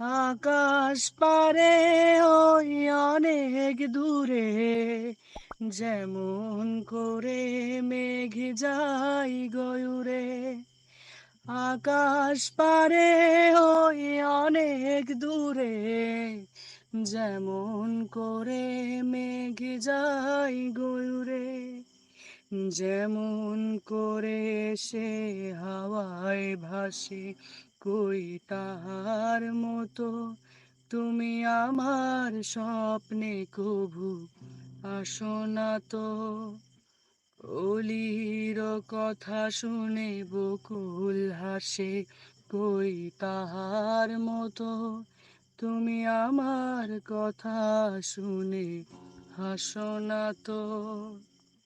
আকাশ পারে ওই অনেক দূরে, যেমন করে মেঘ যাই গয়ুরে। আকাশ পারে ওই অনেক দূরে, যেমন করে মেঘ যাই গয়ুরে। যেমন করে সে হাওয়ায় ভাসে কই তাহার মতো, তুমি আমার স্বপ্নে কভু আসো না তো। অলির কথা শুনে বকুল হাসে, কই তাহার মতো, তুমি আমার কথা শুনে হাসো না তো।